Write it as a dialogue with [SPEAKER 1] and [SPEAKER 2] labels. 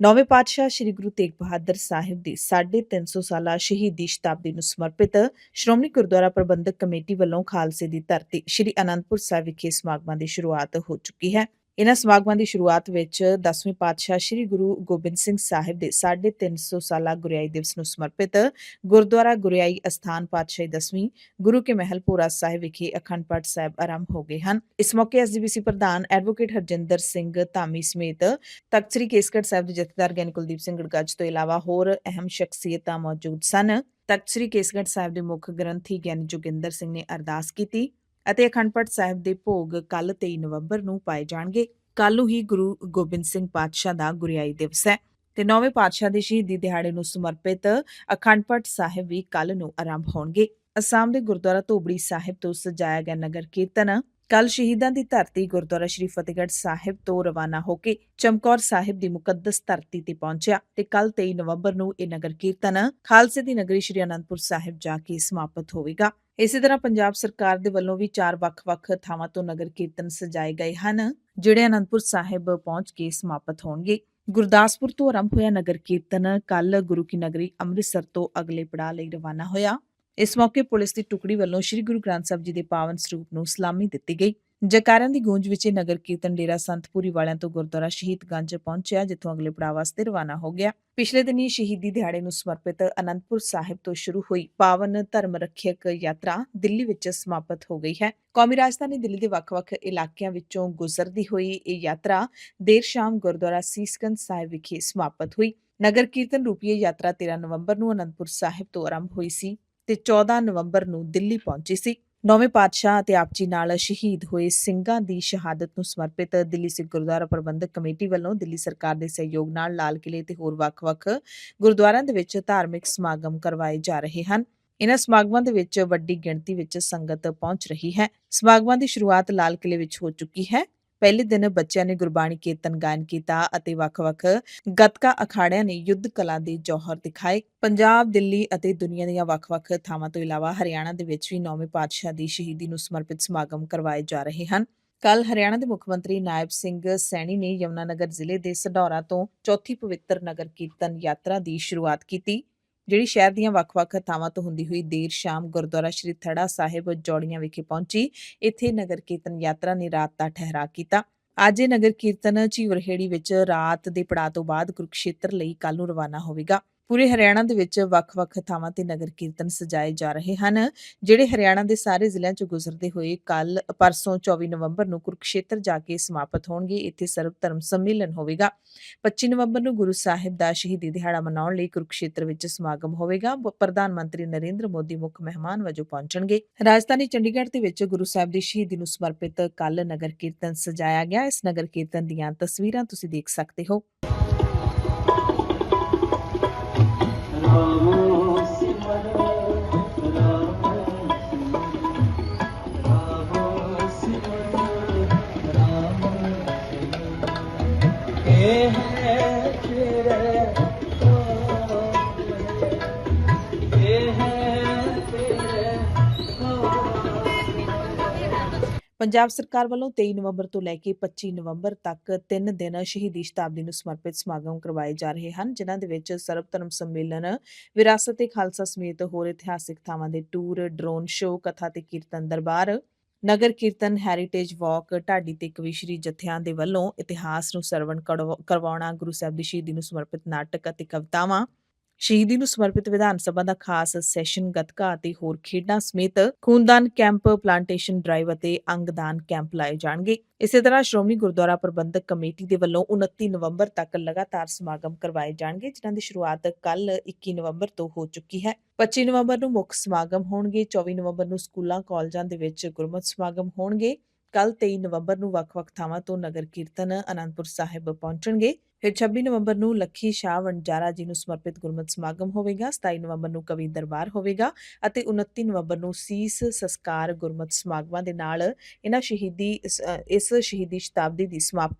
[SPEAKER 1] ਨੌਵੇਂ ਪਾਤਸ਼ਾਹ ਸ੍ਰੀ ਗੁਰੂ ਤੇਗ ਬਹਾਦਰ ਸਾਹਿਬ ਦੀ 350 ਸਾਲਾ ਸ਼ਹੀਦੀ ਸ਼ਤਾਬਦੀ ਨੂੰ ਸਮਰਪਿਤ ਸ਼੍ਰੋਮਣੀ ਗੁਰਦੁਆਰਾ ਪ੍ਰਬੰਧਕ ਕਮੇਟੀ ਵੱਲੋਂ ਖਾਲਸੇ ਦੀ ਧਰਤੀ ਸ੍ਰੀ ਅਨੰਦਪੁਰ ਸਾਹਿਬ ਵਿਖੇ ਸਮਾਗਮਾਂ ਦੀ ਸ਼ੁਰੂਆਤ ਹੋ ਚੁੱਕੀ ਹੈ। ਇਨ੍ਹਾਂ ਸਮਾਗਮਾਂ ਦੀ ਸ਼ੁਰੂਆਤ ਵਿੱਚ 10ਵੇਂ ਪਾਤਸ਼ਾਹ ਸ੍ਰੀ ਗੁਰੂ ਗੋਬਿੰਦ ਸਿੰਘ ਸਾਹਿਬ ਦੇ 350 ਸਾਲਾ ਗੁਰਿਆਈ ਦਿਵਸ ਨੂੰ ਸਮਰਪਿਤ ਗੁਰਦੁਆਰਾ ਗੁਰਿਆਈ ਅਸਥਾਨ ਪਾਤਸ਼ਾਹੀ 10ਵੀਂ ਗੁਰੂ ਕੇ ਮਹਿਲ ਭੋਰਾ ਸਾਹਿਬ ਵਿਖੇ ਅਖੰਡ ਪਾਠ ਸਾਹਿਬ ਆਰੰਭ ਹੋ ਗਏ ਹਨ। ਇਸ ਮੌਕੇ ਐਸਜੀਬੀਸੀ ਪ੍ਰਧਾਨ ਐਡਵੋਕੇਟ ਹਰਜਿੰਦਰ ਸਿੰਘ ਧਾਮੀ ਸਮੇਤ ਤਖਤ ਸ੍ਰੀ ਕੇਸਗੜ੍ਹ ਸਾਹਿਬ ਦੇ ਜਥੇਦਾਰ ਗਿਆਨੀ ਕੁਲਦੀਪ ਸਿੰਘ ਗੜਗੱਜ ਤੋਂ ਇਲਾਵਾ ਹੋਰ ਅਹਿਮ ਸ਼ਖਸੀਅਤਾਂ ਮੌਜੂਦ ਸਨ। ਤਖਤ ਸ੍ਰੀ ਕੇਸਗੜ੍ਹ ਸਾਹਿਬ ਦੇ ਮੁੱਖ ਗ੍ਰੰਥੀ ਗਿਆਨੀ ਜੋਗਿੰਦਰ ਸਿੰਘ ਨੇ ਅਰਦਾਸ ਕੀਤੀ। ਅਤੇ ਅਖੰਡ ਪਾਠ ਸਾਹਿਬ ਦੇ ਭੋਗ ਕੱਲ 23 ਨਵੰਬਰ ਨੂੰ ਪਾਏ ਜਾਣਗੇ। ਕੱਲ ਨੂੰ ਹੀ ਗੁਰੂ ਗੋਬਿੰਦ ਸਿੰਘ ਪਾਤਸ਼ਾਹ ਦਾ ਗੁਰਿਆਈ ਦਿਵਸ ਹੈ ਤੇ ਨੌਵੇਂ ਪਾਤਸ਼ਾਹ ਦੇ ਸ਼ਹੀਦੀ ਦਿਹਾੜੇ ਨੂੰ ਸਮਰਪਿਤ ਅਖੰਡ ਪਾਠ ਸਾਹਿਬ ਵੀ ਕੱਲ ਨੂੰ ਆਰੰਭ ਹੋਣਗੇ। ਅਸਾਮ ਦੇ ਗੁਰਦੁਆਰਾ ਧੋਬੜੀ ਸਾਹਿਬ ਤੋਂ ਸਜਾਇਆ ਗਿਆ ਨਗਰ ਕੀਰਤਨ ਕੱਲ ਸ਼ਹੀਦਾਂ ਦੀ ਧਰਤੀ ਗੁਰਦੁਆਰਾ ਸ਼੍ਰੀ ਫਤਿਹਗੜ੍ਹ ਸਾਹਿਬ ਤੋਂ ਰਵਾਨਾ ਹੋ ਕੇ ਚਮਕੌਰ ਸਾਹਿਬ ਦੀ ਮੁਕੱਦਸ ਧਰਤੀ ਤੇ ਪਹੁੰਚਿਆ ਤੇ ਕੱਲ 23 ਨਵੰਬਰ ਨੂੰ ਇਹ ਨਗਰ ਕੀਰਤਨ ਖਾਲਸੇ ਦੀ ਨਗਰੀ ਸ਼੍ਰੀ ਅਨੰਦਪੁਰ ਸਾਹਿਬ ਜਾ ਕੇ ਸਮਾਪਤ ਹੋਵੇਗਾ। ਇਸੇ ਤਰ੍ਹਾਂ ਪੰਜਾਬ ਸਰਕਾਰ ਦੇ ਵੱਲੋਂ ਵੀ ਚਾਰ ਵੱਖ-ਵੱਖ ਥਾਵਾਂ ਤੋਂ ਨਗਰ ਕੀਰਤਨ ਸਜਾਏ ਗਏ ਹਨ, ਜਿਹੜੇ ਅਨੰਦਪੁਰ ਸਾਹਿਬ ਪਹੁੰਚ ਕੇ ਸਮਾਪਤ ਹੋਣਗੇ। ਗੁਰਦਾਸਪੁਰ ਤੋਂ ਆਰੰਭ ਹੋਇਆ ਨਗਰ ਕੀਰਤਨ ਕੱਲ ਗੁਰੂ ਕੀ ਨਗਰੀ ਅੰਮ੍ਰਿਤਸਰ ਤੋਂ ਅਗਲੇ ਪੜਾਅ ਲਈ ਰਵਾਨਾ ਹੋਇਆ। ਇਸ ਮੌਕੇ ਪੁਲਿਸ ਦੀ ਟੁਕੜੀ ਵੱਲੋਂ ਸ੍ਰੀ ਗੁਰੂ ਗ੍ਰੰਥ ਸਾਹਿਬ ਜੀ ਦੇ ਪਾਵਨ ਸਰੂਪ ਨੂੰ ਸਲਾਮੀ ਦਿੱਤੀ ਗਈ। ਜਕਾਰਿਆਂ ਦੀ ਗੂੰਜ ਵਿੱਚ ਇਹ ਨਗਰ ਕੀਰਤਨ ਡੇਰਾ ਸੰਤਪੁਰੀ ਵਾਲਿਆਂ ਤੋਂ ਗੁਰਦੁਆਰਾ ਸ਼ਹੀਦਗੰਜ ਪਹੁੰਚਿਆ, ਜਿੱਥੋਂ ਅਗਲੇ ਪੜਾਅ ਵਾਸਤੇ ਰਵਾਨਾ ਹੋ ਗਿਆ। ਪਿਛਲੇ ਦਿਨੀ ਸ਼ਹੀਦੀ ਦਿਹਾੜੇ ਨੂੰ ਸਮਰਪਿਤ ਅਨੰਦਪੁਰ ਸਾਹਿਬ ਤੋਂ ਸ਼ੁਰੂ ਹੋਈ ਪਾਵਨ ਧਰਮ ਰੱਖਿਅਕ ਯਾਤਰਾ ਦਿੱਲੀ ਵਿੱਚ ਸਮਾਪਤ ਹੋ ਗਈ ਹੈ। ਕੌਮੀ ਰਾਜਧਾਨੀ ਦਿੱਲੀ ਦੇ ਵੱਖ-ਵੱਖ ਇਲਾਕਿਆਂ ਵਿੱਚੋਂ ਗੁਜ਼ਰਦੀ ਹੋਈ ਇਹ ਯਾਤਰਾ ਦੇਰ ਸ਼ਾਮ ਗੁਰਦੁਆਰਾ ਸੀਸਗੰਜ ਸਾਹਿਬ ਵਿਖੇ ਸਮਾਪਤ ਹੋਈ। ਨਗਰ ਕੀਰਤਨ ਰੂਪੀਏ ਯਾਤਰਾ 13 ਨਵੰਬਰ ਨੂੰ ਅਨੰਦਪੁਰ ਸਾਹਿਬ ਤੋਂ ਆਰੰਭ ਹੋਈ ਸੀ ਤੇ 14 ਨਵੰਬਰ ਨੂੰ ਦਿੱਲੀ ਪਹੁੰਚੀ ਸੀ। ਨੌਵੇਂ ਪਾਤਸ਼ਾਹ ਅਤੇ ਆਪ ਜੀ ਨਾਲ ਸ਼ਹੀਦ ਹੋਏ ਸਿੰਘਾਂ ਦੀ ਸ਼ਹਾਦਤ ਨੂੰ ਸਮਰਪਿਤ ਦਿੱਲੀ ਸਿੱਖ ਗੁਰਦੁਆਰਾ ਪ੍ਰਬੰਧਕ ਕਮੇਟੀ ਵੱਲੋਂ ਦਿੱਲੀ ਸਰਕਾਰ ਦੇ ਸਹਿਯੋਗ ਨਾਲ ਲਾਲ ਕਿਲੇ ਤੇ ਹੋਰ ਵੱਖ-ਵੱਖ ਗੁਰਦੁਆਰਿਆਂ ਦੇ ਵਿੱਚ ਧਾਰਮਿਕ ਸਮਾਗਮ ਕਰਵਾਏ ਜਾ ਰਹੇ ਹਨ। ਇਨ੍ਹਾਂ ਸਮਾਗਮਾਂ ਦੇ ਵਿੱਚ ਵੱਡੀ ਗਿਣਤੀ ਵਿੱਚ ਸੰਗਤ ਪਹੁੰਚ ਰਹੀ ਹੈ। ਸਮਾਗਮਾਂ ਦੀ ਸ਼ੁਰੂਆਤ ਲਾਲ ਕਿਲੇ ਵਿੱਚ ਹੋ ਚੁੱਕੀ ਹੈ। ਪਹਿਲੇ ਦਿਨ ਬੱਚਿਆਂ ਨੇ ਗੁਰਬਾਣੀ ਕੀਰਤਨ, ਗਾਇਨ ਕੀਤਾ ਅਤੇ ਵੱਖ-ਵੱਖ ਗੱਤਕਾ ਅਖਾੜਿਆਂ ਨੇ ਯੁੱਧ ਕਲਾ ਦੇ ਜੌਹਰ ਦਿਖਾਏ। ਪੰਜਾਬ, ਦਿੱਲੀ ਅਤੇ ਦੁਨੀਆ ਦੀਆਂ ਵੱਖ-ਵੱਖ ਥਾਵਾਂ ਤੋਂ ਇਲਾਵਾ ਹਰਿਆਣਾ ਦੇ ਵਿੱਚ ਵੀ ਨੌਵੇਂ ਪਾਤਸ਼ਾਹ ਦੀ ਸ਼ਹੀਦੀ ਨੂੰ ਸਮਰਪਿਤ ਸਮਾਗਮ ਕਰਵਾਏ ਜਾ ਰਹੇ ਹਨ। ਕੱਲ ਹਰਿਆਣਾ ਦੇ ਮੁੱਖ ਮੰਤਰੀ ਨਾਇਬ ਸਿੰਘ ਸੈਣੀ ਨੇ ਯਮੁਨਾਨਗਰ ਜ਼ਿਲ੍ਹੇ ਦੇ ਸਢੌਰਾ ਤੋਂ ਚੌਥੀ ਪਵਿੱਤਰ ਨਗਰ ਕੀਰਤਨ ਯਾਤਰਾ ਦੀ ਸ਼ੁਰੂਆਤ ਕੀਤੀ। ਜਿਹੜੀ ਸ਼ਹਿਰ ਦੀਆਂ ਵੱਖ-ਵੱਖ ਥਾਵਾਂ ਤੋਂ ਹੁੰਦੀ ਹੋਈ ਦੇਰ ਸ਼ਾਮ ਗੁਰਦੁਆਰਾ ਸ਼੍ਰੀ ਥੜਾ ਸਾਹਿਬ ਜੋੜੀਆਂ ਵਿਖੇ ਪਹੁੰਚੀ, ਇੱਥੇ ਨਗਰ ਕੀਰਤਨ ਯਾਤਰਾ ਨੇ ਰਾਤ ਦਾ ਠਹਿਰਾ ਕੀਤਾ। ਅੱਜ ਇਹ ਨਗਰ ਕੀਰਤਨ ਝੀਵਰਹੇੜੀ ਵਿੱਚ ਰਾਤ ਦੇ ਪੜਾਅ ਤੋਂ ਬਾਅਦ ਕੁਰਕਸ਼ੇਤਰ ਲਈ ਕੱਲ ਨੂੰ ਰਵਾਨਾ ਹੋਵੇਗਾ। ਪੂਰੇ ਹਰਿਆਣਾ ਦੇ ਵਿੱਚ ਵੱਖ-ਵੱਖ ਥਾਵਾਂ ਤੇ ਨਗਰ ਕੀਰਤਨ ਸਜਾਏ ਜਾ ਰਹੇ ਹਨ, ਜਿਹੜੇ ਹਰਿਆਣਾ ਦੇ ਸਾਰੇ ਜ਼ਿਲ੍ਹਿਆਂ 'ਚ ਗੁਜ਼ਰਦੇ ਹੋਏ ਕੱਲ ਪਰਸੋਂ 24 ਨਵੰਬਰ ਨੂੰ ਕੁਰੂਕਸ਼ੇਤਰ ਜਾ ਕੇ ਸਮਾਪਤ ਹੋਣਗੇ। ਇੱਥੇ ਸਰਵ ਧਰਮ ਸੰਮੇਲਨ ਹੋਵੇਗਾ। 25 ਨਵੰਬਰ ਨੂੰ ਗੁਰੂ ਸਾਹਿਬ ਦਾ ਸ਼ਹੀਦੀ ਦਿਹਾੜਾ ਮਨਾਉਣ ਲਈ ਕੁਰਕਸ਼ੇਤਰ ਵਿੱਚ ਸਮਾਗਮ ਹੋਵੇਗਾ। ਪ੍ਰਧਾਨ ਮੰਤਰੀ ਨਰਿੰਦਰ ਮੋਦੀ ਮੁੱਖ ਮਹਿਮਾਨ ਵਜੋਂ ਪਹੁੰਚਣਗੇ। ਰਾਜਧਾਨੀ ਚੰਡੀਗੜ੍ਹ ਦੇ ਵਿੱਚ ਗੁਰੂ ਸਾਹਿਬ ਦੀ ਸ਼ਹੀਦੀ ਨੂੰ ਸਮਰਪਿਤ ਕੱਲ ਨਗਰ ਕੀਰਤਨ ਸਜਾਇਆ ਗਿਆ। ਇਸ ਨਗਰ ਕੀਰਤਨ ਦੀਆਂ ਤਸਵੀਰਾਂ ਤੁਸੀਂ ਦੇਖ ਸਕਦੇ ਹੋ।
[SPEAKER 2] ਰਾਮ ਸਿਮਰ ਰਾਮ ਰਾਮ ਸਿਮਰ ਰਾਮ ਇਹ ਹੈ ਤੇਰੇ ਕੋਲ ਇਹ ਹੈ ਤੇਰੇ ਕੋਲ
[SPEAKER 1] ਪੰਜਾਬ ਸਰਕਾਰ ਵੱਲੋਂ 23 ਨਵੰਬਰ ਤੋਂ ਲੈ ਕੇ 25 ਨਵੰਬਰ ਤੱਕ 3 ਦਿਨ ਸ਼ਹੀਦੀ ਸ਼ਤਾਬਦੀ ਨੂੰ ਸਮਰਪਿਤ ਸਮਾਗਮ ਕਰਵਾਏ ਜਾ ਰਹੇ ਹਨ, ਜਿਨ੍ਹਾਂ ਦੇ ਵਿੱਚ ਸਰਬ ਧਰਮ ਸੰਮੇਲਨ, ਵਿਰਾਸਤ ਤੇ ਖਾਲਸਾ ਸਮੇਤ ਹੋਰ ਇਤਿਹਾਸਿਕ ਥਾਵਾਂ ਦੇ ਟੂਰ, ਡਰੋਨ ਸ਼ੋਅ, ਕਥਾ ਤੇ ਕੀਰਤਨ ਦਰਬਾਰ, ਨਗਰ ਕੀਰਤਨ ਹੈਰੀਟੇਜ ਵਾਕ ਢਾਡੀ ਤੇ ਕਵੀਸ਼ਰੀ ਜਥਿਆਂ ਦੇ ਵੱਲੋਂ ਇਤਿਹਾਸ ਨੂੰ ਸਰਵਣ ਕਰਵਾਉਣਾ, ਗੁਰੂ ਸਾਹਿਬ ਦੀ ਸ਼ਹੀਦੀ ਨੂੰ ਸਮਰਪਿਤ ਨਾਟਕ ਅਤੇ ਕਵਿਤਾਵਾਂ ਸ਼ਹੀਦੀ ਨੂੰ ਸਮਰਪਿਤ ਵਿਧਾਨ ਸਭਾ ਦਾ ਖਾਸ ਸੈਸ਼ਨ ਗੱਤਕਾ ਅਤੇ ਹੋਰ ਖੇਡਾਂ ਸਮੇਤ ਖੂਨਦਾਨ ਕੈਂਪ ਪਲਾਂਟੇਸ਼ਨ ਡਰਾਈਵ ਅਤੇ ਅੰਗਦਾਨ ਕੈਂਪ ਲਾਏ ਜਾਣਗੇ। ਇਸੇ ਤਰ੍ਹਾਂ ਸ਼੍ਰੋਮਣੀ ਗੁਰਦੁਆਰਾ ਪ੍ਰਬੰਧਕ ਕਮੇਟੀ ਦੇ ਵੱਲੋਂ 29 ਨਵੰਬਰ ਤੱਕ ਲਗਾਤਾਰ ਸਮਾਗਮ ਕਰਵਾਏ ਜਾਣਗੇ, ਜਿਨ੍ਹਾਂ ਦੀ ਸ਼ੁਰੂਆਤ ਕੱਲ 21 ਨਵੰਬਰ ਤੋਂ ਹੋ ਚੁੱਕੀ ਹੈ। 25 ਨਵੰਬਰ ਨੂੰ ਮੁੱਖ ਸਮਾਗਮ ਹੋਣਗੇ 24 ਨਵੰਬਰ ਨੂੰ ਸਕੂਲਾਂ, ਕਾਲਜਾਂ ਦੇ ਵਿੱਚ ਗੁਰਮਤਿ ਸਮਾਗਮ ਹੋਣਗੇ। ਕੱਲ 23 ਨਵੰਬਰ ਨੂੰ ਵੱਖ-ਵੱਖ ਥਾਵਾਂ ਤੋਂ ਨਗਰ ਕੀਰਤਨ ਅਨੰਦਪੁਰ ਸਾਹਿਬ ਪਹੁੰਚਣਗੇ। ਫਿਰ 26 ਨਵੰਬਰ ਨੂੰ ਲੱਖੀ ਸ਼ਾਹ ਵਣਜਾਰਾ ਜੀ ਨੂੰ ਸਮਰਪਿਤ ਗੁਰਮਤਿ ਸਮਾਗਮ ਹੋਵੇਗਾ 27 ਨਵੰਬਰ ਨੂੰ ਕਵੀ ਦਰਬਾਰ ਹੋਵੇਗਾ ਅਤੇ 29 ਨਵੰਬਰ ਨੂੰ ਸੀਸ ਸੰਸਕਾਰ ਗੁਰਮਤਿ ਸਮਾਗਮਾਂ ਦੇ ਨਾਲ ਇਹਨਾਂ ਸ਼ਹੀਦੀ ਇਸ- ਸ਼ਹੀਦੀ ਸ਼ਤਾਬਦੀ ਦੀ ਸਮਾਪਤੀ